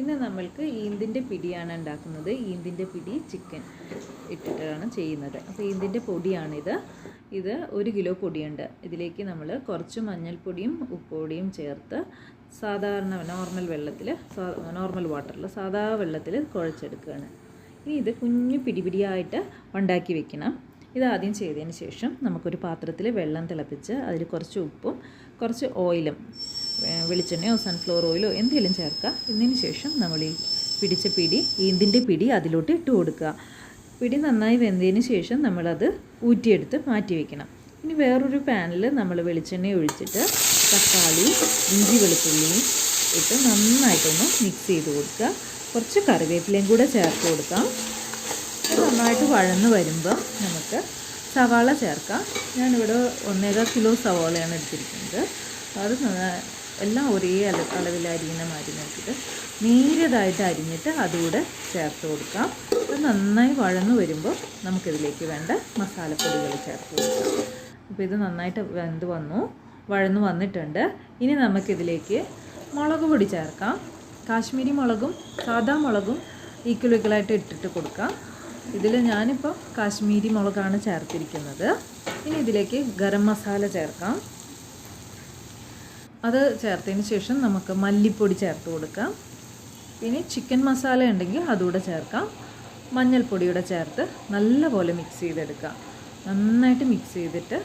ഇന്ന് നമ്മൾക്ക് ഈന്തിന്റെ പിടിയാണ് ഉണ്ടാക്കുന്നത്. ഈന്തിന്റെ പിടി ചിക്കൻ ഇട്ടിട്ടാണ് ചെയ്യുന്നത്. അപ്പോൾ ഈന്തിന്റെ പൊടിയാണിത്. ഇത് ഒരു കിലോ പൊടിയുണ്ട്. ഇതിലേക്ക് നമ്മൾ കുറച്ച് മഞ്ഞൾപ്പൊടിയും ഉപ്പൊടിയും ചേർത്ത് സാധാരണ നോർമൽ വെള്ളത്തിൽ നോർമൽ വാട്ടറിൽ സാധാ വെള്ളത്തിൽ കുഴച്ചെടുക്കുകയാണ്. ഇനി ഇത് കുഞ്ഞു പിടിപിടിയായിട്ട് ഉണ്ടാക്കി വെക്കണം. ഇത് ആദ്യം ചെയ്തതിന് ശേഷം നമുക്കൊരു പാത്രത്തിൽ വെള്ളം തിളപ്പിച്ച് അതിൽ കുറച്ച് ഉപ്പും കുറച്ച് ഓയിലും വെളിച്ചെണ്ണയോ സൺഫ്ലവർ ഓയിലോ എന്തെങ്കിലും ചേർക്കുക. ഇതിന് ശേഷം നമ്മൾ ഈ പിടിച്ച പിടി ഈന്തിന്റെ പിടി അതിലോട്ട് ഇട്ട് കൊടുക്കുക. പിടി നന്നായി വെന്തതിന് ശേഷം നമ്മളത് ഊറ്റിയെടുത്ത് മാറ്റി വെക്കണം. ഇനി വേറൊരു പാനിൽ നമ്മൾ വെളിച്ചെണ്ണ ഒഴിച്ചിട്ട് തക്കാളി ഇഞ്ചി വെളുത്തുള്ളിയും ഇട്ട് നന്നായിട്ടൊന്ന് മിക്സ് ചെയ്ത് കൊടുക്കുക. കുറച്ച് കറിവേപ്പിലയും കൂടെ ചേർത്ത് കൊടുക്കാം. നന്നായിട്ട് വഴന്ന് വരുമ്പോൾ നമുക്ക് സവാള ചേർക്കാം. ഞാനിവിടെ ഒന്നേകാൽ കിലോ സവാളയാണ് എടുത്തിരിക്കുന്നത്. അത് എല്ലാം ഒരേ അളവിൽ അരിയുന്ന മാതിരി നോക്കിയിട്ട് നീരതായിട്ട് അരിഞ്ഞിട്ട് അതുകൂടെ ചേർത്ത് കൊടുക്കാം. അത് നന്നായി വഴന്ന് വരുമ്പോൾ നമുക്കിതിലേക്ക് വേണ്ട മസാലപ്പൊടികൾ ചേർത്ത് കൊടുക്കാം. അപ്പോൾ ഇത് നന്നായിട്ട് വെന്ത് വന്നു വഴന്ന് വന്നിട്ടുണ്ട്. ഇനി നമുക്കിതിലേക്ക് മുളക് പൊടി ചേർക്കാം. കാശ്മീരി മുളകും സാദാ മുളകും ഈക്വൽ ഈക്വലായിട്ട് ഇട്ടിട്ട് കൊടുക്കാം. ഇതിൽ ഞാനിപ്പോൾ കാശ്മീരി മുളകാണ് ചേർത്തിരിക്കുന്നത്. ഇനി ഇതിലേക്ക് ഗരം മസാല ചേർക്കാം. അത് ചേർത്തതിന് ശേഷം നമുക്ക് മല്ലിപ്പൊടി ചേർത്ത് കൊടുക്കാം. പിന്നെ ചിക്കൻ മസാല ഉണ്ടെങ്കിൽ അതുകൂടെ ചേർക്കാം. മഞ്ഞൾപ്പൊടിയുടെ ചേർത്ത് നല്ലപോലെ മിക്സ് ചെയ്തെടുക്കാം. നന്നായിട്ട് മിക്സ് ചെയ്തിട്ട്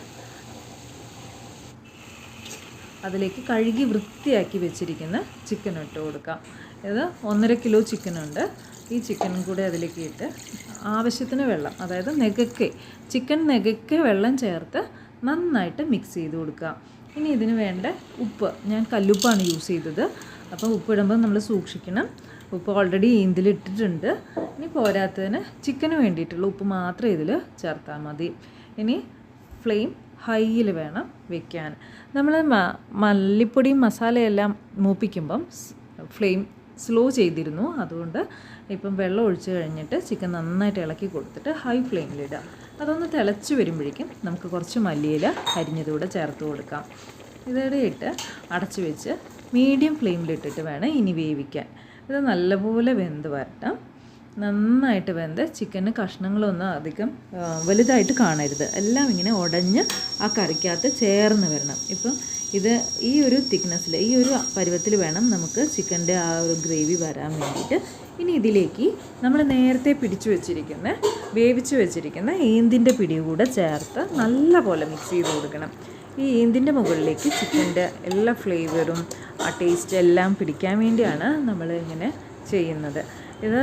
അതിലേക്ക് കഴുകി വൃത്തിയാക്കി വെച്ചിരിക്കുന്ന ചിക്കൻ ഇട്ട് കൊടുക്കാം. ഇത് ഒന്നര കിലോ ചിക്കനുണ്ട് ഈ ചിക്കനും കൂടെ അതിലേക്ക് ഇട്ട് ആവശ്യത്തിന് വെള്ളം അതായത് നെകക്കെ ചിക്കൻ നെകക്കെ വെള്ളം ചേർത്ത് നന്നായിട്ട് മിക്സ് ചെയ്ത് കൊടുക്കുക ഇനി ഇതിന് വേണ്ട ഉപ്പ്. ഞാൻ കല്ലുപ്പാണ് യൂസ് ചെയ്തത്. അപ്പോൾ ഉപ്പ് ഇടുമ്പോൾ നമ്മൾ സൂക്ഷിക്കണം. ഉപ്പ് ഓൾറെഡി ഈന്തിൽ ഇട്ടിട്ടുണ്ട് ഇനി പോരാത്തതിന് ചിക്കന് വേണ്ടിയിട്ടുള്ള ഉപ്പ് മാത്രം ഇതിൽ ചേർത്താൽ മതി. ഇനി ഫ്ലെയിം ഹൈയിൽ വേണം വെക്കാൻ. നമ്മൾ മല്ലിപ്പൊടിയും മസാലയെല്ലാം മൂപ്പിക്കുമ്പം ഫ്ലെയിം സ്ലോ ചെയ്തിരുന്നു. അതുകൊണ്ട് ഇപ്പം വെള്ളം ഒഴിച്ച് കഴിഞ്ഞിട്ട് ചിക്കൻ നന്നായിട്ട് ഇളക്കി കൊടുത്തിട്ട് ഹൈ ഫ്ലെയിമിലിടുക അതൊന്ന് തിളച്ച് വരുമ്പോഴേക്കും നമുക്ക് കുറച്ച് മല്ലിയില അരിഞ്ഞതുകൂടെ ചേർത്ത് കൊടുക്കാം. ഇതോടെ ഇട്ട് അടച്ച് വെച്ച് മീഡിയം ഫ്ലെയിമിലിട്ടിട്ട് വേണം ഇനി വേവിക്കാൻ. ഇത് നല്ലപോലെ വെന്ത് വരട്ടാം. നന്നായിട്ട് വെന്ത് ചിക്കന് കഷ്ണങ്ങളൊന്നും അധികം വലുതായിട്ട് കാണരുത്. എല്ലാം ഇങ്ങനെ ഉടഞ്ഞ് ആ കറിക്കകത്ത് ചേർന്ന് വരണം. ഇപ്പം ഇത് ഈ ഒരു തിക്നെസ്സിൽ ഈ ഒരു പരുവത്തിൽ വേണം നമുക്ക് ചിക്കന്റെ ആ ഒരു ഗ്രേവി വരാൻ വേണ്ടിയിട്ട്. ഇനി ഇതിലേക്ക് നമ്മൾ നേരത്തെ പിടിച്ചു വെച്ചിരിക്കുന്ന വേവിച്ച് വെച്ചിരിക്കുന്ന ഈന്തിന്റെ പിടി കൂടെ ചേർത്ത് നല്ലപോലെ മിക്സ് ചെയ്ത് കൊടുക്കണം. ഈ ഈന്തിന്റെ മുകളിലേക്ക് ചിക്കന്റെ എല്ലാ ഫ്ലേവറും ആ ടേസ്റ്റ് എല്ലാം പിടിക്കാൻ വേണ്ടിയാണ് നമ്മൾ ഇങ്ങനെ ചെയ്യുന്നത്. ഇത്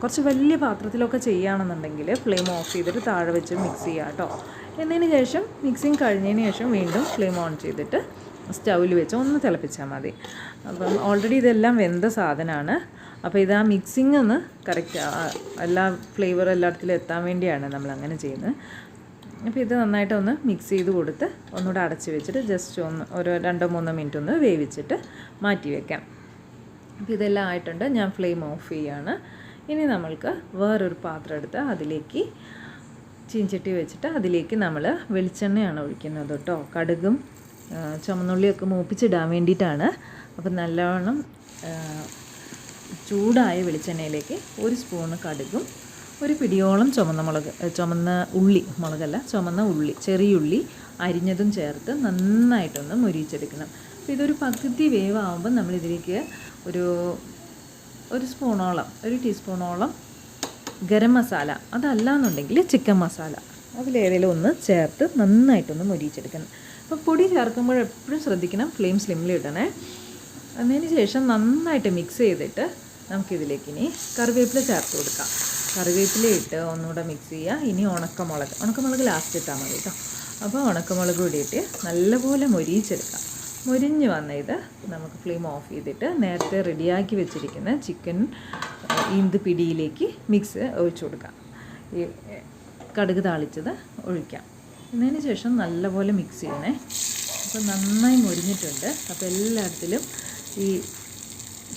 കുറച്ച് വലിയ പാത്രത്തിലൊക്കെ ചെയ്യുകയാണെന്നുണ്ടെങ്കിൽ ഫ്ലെയിം ഓഫ് ചെയ്തിട്ട് താഴെ വെച്ച് മിക്സ് ചെയ്യുക കേട്ടോ എന്നതിന് ശേഷം മിക്സിങ് കഴിഞ്ഞതിന് ശേഷം വീണ്ടും ഫ്ലെയിം ഓൺ ചെയ്തിട്ട് സ്റ്റൗവിൽ വെച്ച് ഒന്ന് തിളപ്പിച്ചാൽ മതി. അപ്പം ഓൾറെഡി ഇതെല്ലാം വെന്ത സാധനമാണ്. അപ്പോൾ ഇത് ആ മിക്സിങ് ഒന്ന് കറക്റ്റ് എല്ലാ ഫ്ലേവർ എല്ലായിടത്തിലും എത്താൻ വേണ്ടിയാണ് നമ്മൾ അങ്ങനെ ചെയ്യുന്നത്. അപ്പോൾ ഇത് നന്നായിട്ട് ഒന്ന് മിക്സ് ചെയ്ത് കൊടുത്ത് ഒന്നുകൂടെ അടച്ച് വെച്ചിട്ട് ജസ്റ്റ് ഒന്ന് ഒരു രണ്ടോ മൂന്നോ മിനിറ്റ് ഒന്ന് വേവിച്ചിട്ട് മാറ്റി വെക്കാം. അപ്പോൾ ഇതെല്ലാം ആയിട്ടുണ്ട്. ഞാൻ ഫ്ലെയിം ഓഫ് ചെയ്യാണ്. ഇനി നമ്മൾക്ക് വേറൊരു പാത്രം എടുത്ത് അതിലേക്ക് ചീഞ്ചട്ടി വെച്ചിട്ട് അതിലേക്ക് നമ്മൾ വെളിച്ചെണ്ണയാണ് ഒഴിക്കുന്നത് കേട്ടോ. കടുകും ചുമന്നുള്ളിയൊക്കെ മൂപ്പിച്ചിടാൻ വേണ്ടിയിട്ടാണ്. അപ്പം നല്ലവണ്ണം ചൂടായ വെളിച്ചെണ്ണയിലേക്ക് ഒരു സ്പൂണ് കടുകും ഒരു പിടിയോളം ചുമന്ന മുളക് ചുമന്ന ഉള്ളി മുളകല്ല ചുമന്ന ഉള്ളി ചെറിയ ഉള്ളി അരിഞ്ഞതും ചേർത്ത് നന്നായിട്ടൊന്ന് മുരിച്ചെടുക്കണം അപ്പോൾ ഇതൊരു പകുതി വേവാകുമ്പോൾ നമ്മളിതിലേക്ക് ഒരു ഒരു സ്പൂണോളം ഒരു ടീസ്പൂണോളം ഗരം മസാല അതല്ല എന്നുണ്ടെങ്കിൽ ചിക്കൻ മസാല അതിലേതെങ്കിലും ഒന്ന് ചേർത്ത് നന്നായിട്ടൊന്ന് മൊരിയിച്ചെടുക്കണം. അപ്പോൾ പൊടി ചേർക്കുമ്പോൾ എപ്പോഴും ശ്രദ്ധിക്കണം ഫ്ലെയിം സ്ലിമ്മിൽ ഇടണേ. അതിന് ശേഷം നന്നായിട്ട് മിക്സ് ചെയ്തിട്ട് നമുക്കിതിലേക്ക് ഇനി കറിവേപ്പില ചേർത്ത് കൊടുക്കാം. കറിവേപ്പില ഇട്ട് ഒന്നുകൂടെ മിക്സ് ചെയ്യുക. ഇനി ഉണക്കമുളക് ഉണക്കമുളക് ലാസ്റ്റ് ഇട്ടാൽ മതി കേട്ടോ. അപ്പോൾ ഉണക്കമുളക് കൂടിയിട്ട് നല്ലപോലെ മൊരിയിച്ചെടുക്കാം. മൊരിഞ്ഞ് വന്ന ഇത് നമുക്ക് ഫ്ലെയിം ഓഫ് ചെയ്തിട്ട് നേരത്തെ റെഡിയാക്കി വെച്ചിരിക്കുന്ന ചിക്കൻ ഈന്ത് പിടിയിലേക്ക് മിക്സ് ഒഴിച്ചു കൊടുക്കാം. ഈ കടുക് താളിച്ചത് ഒഴിക്കാം. എന്നതിന് ശേഷം നല്ലപോലെ മിക്സ് ചെയ്യണേ അപ്പോൾ നന്നായി മൊരിഞ്ഞിട്ടുണ്ട്. അപ്പോൾ എല്ലായിടത്തിലും ഈ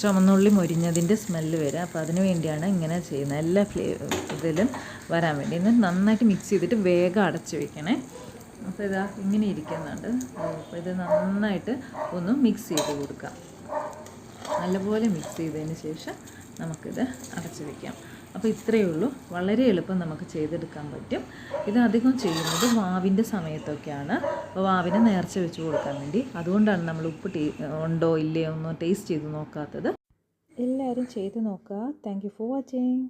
ചുമന്നുള്ളി മൊരിഞ്ഞതിന്റെ സ്മെല്ല് വരിക അപ്പോൾ അതിന് വേണ്ടിയാണ് ഇങ്ങനെ ചെയ്യുന്നത്. എല്ലാ ഫ്ലേ ഇതിലും വരാൻ വേണ്ടി. എന്നിട്ട് നന്നായിട്ട് മിക്സ് ചെയ്തിട്ട് വേഗം അടച്ചു വയ്ക്കണേ അപ്പോൾ ഇതാ ഇങ്ങനെ ഇരിക്കുന്നുണ്ട്. അപ്പോൾ ഇത് നന്നായിട്ട് ഒന്ന് മിക്സ് ചെയ്ത് കൊടുക്കാം. നല്ലപോലെ മിക്സ് ചെയ്തതിന് ശേഷം നമുക്കിത് അടച്ചു വയ്ക്കാം അപ്പോൾ ഇത്രയേ ഉള്ളൂ. വളരെ എളുപ്പം നമുക്ക് ചെയ്തെടുക്കാൻ പറ്റും. ഇത് അധികം ചെയ്യുന്നത് വാവിന്റെ സമയത്തൊക്കെയാണ്. അപ്പോൾ വാവിനെ നേർച്ച വെച്ച് കൊടുക്കാൻ വേണ്ടി. അതുകൊണ്ടാണ് നമ്മൾ ഉപ്പ് ഉണ്ടോ ഇല്ലയോ ഒന്നോ ടേസ്റ്റ് ചെയ്ത് നോക്കാത്തത്. എല്ലാവരും ചെയ്ത് നോക്കുക. Thank for watching